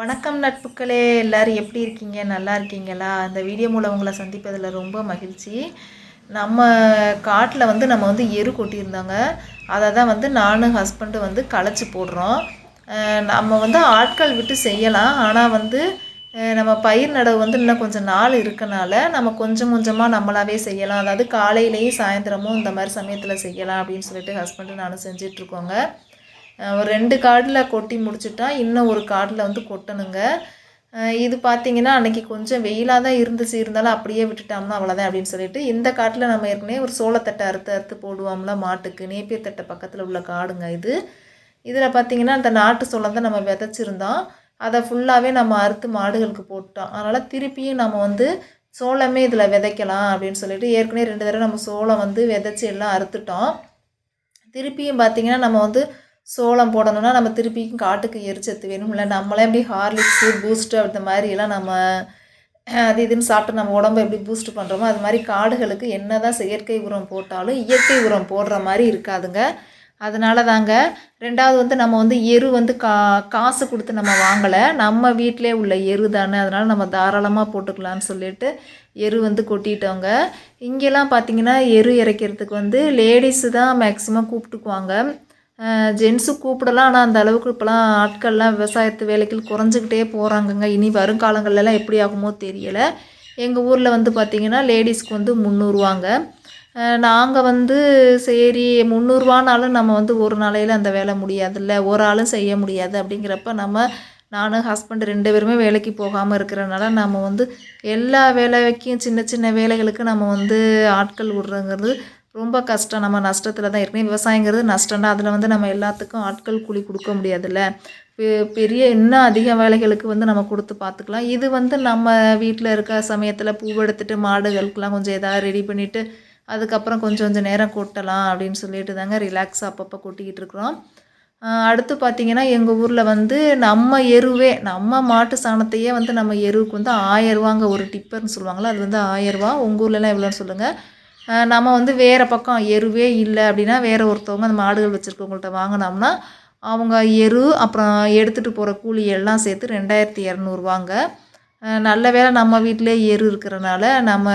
வணக்கம் நட்புக்களே எல்லோரும் எப்படி இருக்கீங்க? நல்லா இருக்கீங்களா? இந்த வீடியோ மூலம் உங்களை சந்திப்பதில் ரொம்ப மகிழ்ச்சி. நம்ம காட்டில் வந்து நம்ம வந்து எரு கொட்டியிருந்தாங்க. அதை தான் வந்து நானும் ஹஸ்பண்டு வந்து களைச்சி போடுறோம். நம்ம வந்து ஆட்கள் விட்டு செய்யலாம். ஆனால் வந்து நம்ம பயிர் நடவு வந்து இன்னும் கொஞ்சம் நாள் இருக்கனால நம்ம கொஞ்சம் கொஞ்சமாக நம்மளாவே செய்யலாம். அதாவது காலையிலேயும் சாயந்தரமும் இந்த மாதிரி சமயத்தில் செய்யலாம் அப்படின்னு சொல்லிட்டு ஹஸ்பண்டு நானும் செஞ்சிட்ருக்கோங்க ஒரு ரெண்டு கார்டில் கொட்டி முடிச்சுட்டா இன்னும் ஒரு கார்டில் வந்து கொட்டணுங்க. இது பார்த்திங்கன்னா அன்றைக்கி கொஞ்சம் வெயிலாக தான் இருந்துச்சு. இருந்தாலும் அப்படியே விட்டுட்டோம்னா அவ்வளோதான் அப்படின்னு சொல்லிட்டு இந்த காட்டில் நம்ம ஏற்கனவே ஒரு சோளத்தட்டை அறுத்து அறுத்து போடுவோம்ல மாட்டுக்கு. நேப்பியர் தட்டை பக்கத்தில் உள்ள காடுங்க இது. இதில் பார்த்திங்கன்னா அந்த நாட்டு சோளம் தான் நம்ம விதைச்சிருந்தோம். அதை ஃபுல்லாகவே நம்ம அறுத்து மாடுகளுக்கு போட்டோம். அதனால் திருப்பியும் நம்ம வந்து சோளமே இதில் விதைக்கலாம் அப்படின்னு சொல்லிட்டு ஏற்கனவே ரெண்டு தடவை நம்ம சோளம் வந்து விதைச்சி எல்லாம் அறுத்துட்டோம். திருப்பியும் பார்த்திங்கன்னா நம்ம வந்து சோளம் போடணும்னா நம்ம திருப்பிக்கும் காட்டுக்கு எரிச்சத்து வேணும்ல. நம்மளே எப்படி ஹார்லிக்ஸு பூஸ்ட்டு அந்த மாதிரியெல்லாம் நம்ம அது இதுன்னு சாப்பிட்டு நம்ம உடம்பை எப்படி பூஸ்ட் பண்ணுறோமோ அது மாதிரி காடுகளுக்கு என்ன தான் செயற்கை உரம் போட்டாலும் இயற்கை உரம் போடுற மாதிரி இருக்காதுங்க. அதனால தாங்க ரெண்டாவது வந்து நம்ம வந்து எரு வந்து கா காசு கொடுத்து நம்ம வாங்கலை. நம்ம வீட்டிலே உள்ள எரு தானே அதனால் நம்ம தாராளமாக போட்டுக்கலான்னு சொல்லிட்டு எரு வந்து கொட்டிட்டோங்க. இங்கெல்லாம் பார்த்திங்கன்னா எரு இறைக்கிறதுக்கு வந்து லேடிஸு தான் மேக்ஸிமம் கூப்பிட்டுக்குவாங்க. ஜென்ஸு கூப்பிடலாம் ஆனால் அந்த அளவுக்கு இப்போலாம் ஆட்கள்லாம் விவசாயத்து வேலைக்கு குறைஞ்சிக்கிட்டே போகிறாங்கங்க இனி வருங்காலங்கள்லாம் எப்படி ஆகுமோ தெரியலை. எங்கள் ஊரில் வந்து பார்த்திங்கன்னா லேடிஸ்க்கு வந்து முந்நூறுவாங்க. நாங்கள் வந்து சரி முந்நூறுவானாலும் நம்ம வந்து ஒரு நாளையில் அந்த வேலை முடியாதுல்ல. ஒரு ஆளும் செய்ய முடியாது. அப்படிங்கிறப்ப நம்ம நானும் ஹஸ்பண்ட் ரெண்டு பேருமே வேலைக்கு போகாமல் இருக்கிறனால நம்ம வந்து எல்லா வேலைக்கும் சின்ன சின்ன வேலைகளுக்கு நம்ம வந்து ஆட்கள் விடுறங்கிறது ரொம்ப கஷ்டம். நம்ம நஷ்டத்தில் தான் இருக்கணும் விவசாயங்கிறது நஷ்டம்னா அதில் வந்து நம்ம எல்லாத்துக்கும் ஆட்கள் கூலி கொடுக்க முடியாதுல்ல. பெரிய இன்னும் அதிக வேலைகளுக்கு வந்து நம்ம கொடுத்து பார்த்துக்கலாம். இது வந்து நம்ம வீட்டில் இருக்க சமயத்தில் பூவெடுத்துட்டு மாடுகளுக்கெலாம் கொஞ்சம் எதாவது ரெடி பண்ணிவிட்டு அதுக்கப்புறம் கொஞ்சம் கொஞ்சம் நேரம் கொட்டலாம் அப்படின்னு சொல்லிட்டு தாங்க ரிலாக்ஸாக அப்பப்போ கொட்டிக்கிட்டு இருக்கிறோம். அடுத்து பார்த்திங்கன்னா எங்கள் ஊரில் வந்து நம்ம எருவே நம்ம மாட்டு சாணத்தையே வந்து நம்ம எருவுக்கு வந்து ஆயரூவாங்க ஒரு டிப்பர்னு சொல்லுவாங்களா அது வந்து ஆயரூவா. உங்கள் ஊர்லலாம் எவ்வளோன்னு சொல்லுங்கள் நம்ம வந்து வேறு பக்கம் எருவே இல்லை அப்படின்னா வேறு ஒருத்தவங்க அந்த மாடுகள் வச்சுருக்கவங்கள்ட்ட வாங்கினோம்னா அவங்க எரு அப்புறம் எடுத்துகிட்டு போகிற கூலி எல்லாம் சேர்த்து ரெண்டாயிரத்தி இரநூறுவாங்க நல்ல வேலை நம்ம வீட்டிலே எரு இருக்கிறனால நம்ம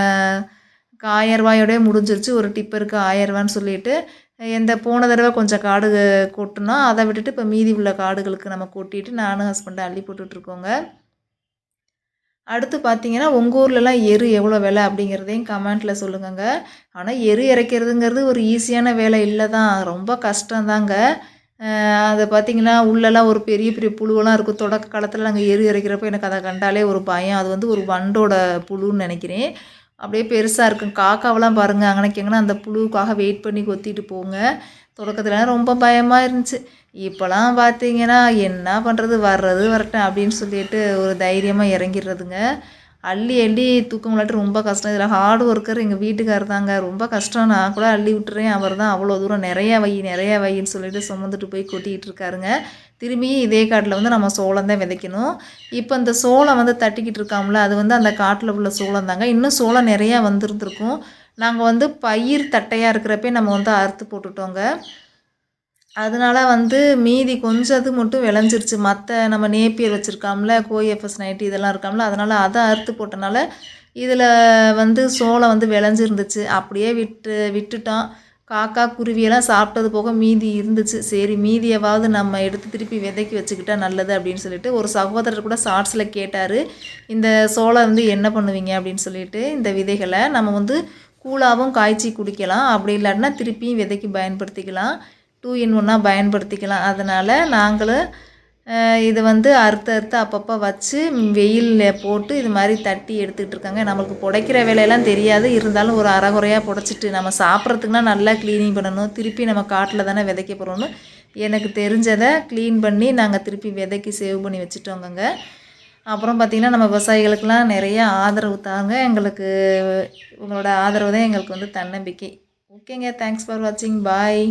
ஆயரூவாயோடய முடிஞ்சிருச்சு. ஒரு டிப்பருக்கு ஆயரூவான்னு சொல்லிட்டு எந்த போன தடவை கொஞ்சம் காடு கொட்டினோம் அதை விட்டுட்டு இப்போ மீதி உள்ள காடுகளுக்கு நம்ம கொட்டிட்டு நானும் ஹஸ்பண்டை அள்ளி போட்டுட்ருக்கோங்க அடுத்து பார்த்தீங்கன்னா உங்கள் ஊர்லலாம் எரு எவ்வளோ விலை அப்படிங்கிறதையும் கமெண்ட்டில் சொல்லுங்கங்க. ஆனால் எரு இறைக்கிறதுங்கிறது ஒரு ஈஸியான வேலை இல்லை தான் ரொம்ப கஷ்டந்தாங்க அதை பார்த்திங்கன்னா உள்ளெல்லாம் ஒரு பெரிய பெரிய புழுவெல்லாம் இருக்கும். தொடக்க காலத்தில் நாங்கள் எரு இறைக்கிறப்போ எனக்கு அதை கண்டாலே ஒரு பயம். அது வந்து ஒரு வண்டோட புழுன்னு நினைக்கிறேன். அப்படியே பெருசாக இருக்கும். காக்காவெல்லாம் பாருங்கள் அங்கனைக்கு எங்கன்னா அந்த புழுவுக்காக வெயிட் பண்ணி கொத்திட்டு போங்க. தொடக்கத்தில் ரொம்ப பயமாக இருந்துச்சு. இப்போலாம் பார்த்தீங்கன்னா என்ன பண்ணுறது வர்றது வரட்டும் அப்படின்னு சொல்லிட்டு ஒரு தைரியமாக இறங்கிடுறதுங்க. அள்ளி அள்ளி தூக்கங்களாட்டு ரொம்ப கஷ்டம். இதில் ஹார்ட் ஒர்க்கர் எங்கள் வீட்டுக்கார் தாங்க. ரொம்ப கஷ்டம். நான் கூட அள்ளி விட்டுறேன். அவர் தான் அவ்வளோ தூரம் நிறையா வை நிறையா வைன்னு சொல்லிட்டு சுமந்துட்டு போய் கொட்டிகிட்டு இருக்காருங்க. திரும்பியும் இதே காட்டில் வந்து நம்ம சோளம் தான் விதைக்கணும். இப்போ இந்த சோளம் வந்து தட்டிக்கிட்டு இருக்காமல அது வந்து அந்த காட்டில் உள்ள சோளம் தாங்க. இன்னும் சோளம் நிறையா வந்துருந்துருக்கும். நாங்கள் வந்து பயிர் தட்டையாக இருக்கிறப்பே நம்ம வந்து அறுத்து போட்டுட்டோங்க. அதனால வந்து மீதி கொஞ்சம் அது மட்டும் விளைஞ்சிருச்சு. மற்ற நம்ம நேப்பியர் வச்சுருக்காம்ல கோஎஃப்எஸ் நைட்டு இதெல்லாம் இருக்காம்ல அதனால் அதை அறுத்து போட்டனால இதில் வந்து சோளம் வந்து விளைஞ்சிருந்துச்சு. அப்படியே விட்டு விட்டுட்டோம் காக்கா குருவியெல்லாம் சாப்பிட்டது போக மீதி இருந்துச்சு. சரி மீதியவாவது நம்ம எடுத்து திருப்பி விதைக்கி வச்சுக்கிட்டா நல்லது அப்படின்னு சொல்லிட்டு ஒரு சகோதரர் கூட ஷார்ட்ஸில் கேட்டார் இந்த சோளம் வந்து என்ன பண்ணுவீங்க? அப்படின்னு சொல்லிட்டு இந்த விதைகளை நம்ம வந்து கூழாகவும் காய்ச்சி குடிக்கலாம். அப்படி இல்லாட்டினா திருப்பியும் விதைக்கு பயன்படுத்திக்கலாம். டூ இன் ஒன்னாக பயன்படுத்திக்கலாம். அதனால் நாங்களும் இது வந்து அறுத்து அறுத்து அப்பப்போ வச்சு வெயிலில் போட்டு இது மாதிரி தட்டி எடுத்துக்கிட்டு இருக்காங்க. நம்மளுக்கு புடைக்கிற வேலையெல்லாம் தெரியாது. இருந்தாலும் ஒரு அறகுறையாக புடைச்சிட்டு நம்ம சாப்பிட்றதுக்குனா நல்லா க்ளீனிங் பண்ணணும். திருப்பி நம்ம காட்டில் தானே விதைக்க போகிறோன்னு எனக்கு தெரிஞ்சதை க்ளீன் பண்ணி நாங்கள் திருப்பி விதைக்கு சேவ் பண்ணி வச்சுட்டோங்கங்க. அப்புறம் பார்த்திங்கன்னா நம்ம விவசாயிகளுக்கெல்லாம் நிறைய ஆதரவு தாங்க. எங்களுக்கு உங்களோட ஆதரவு தான் எங்களுக்கு வந்து தன்னம்பிக்கை. ஓகேங்க. தேங்க்ஸ் ஃபார் வாட்சிங் பாய்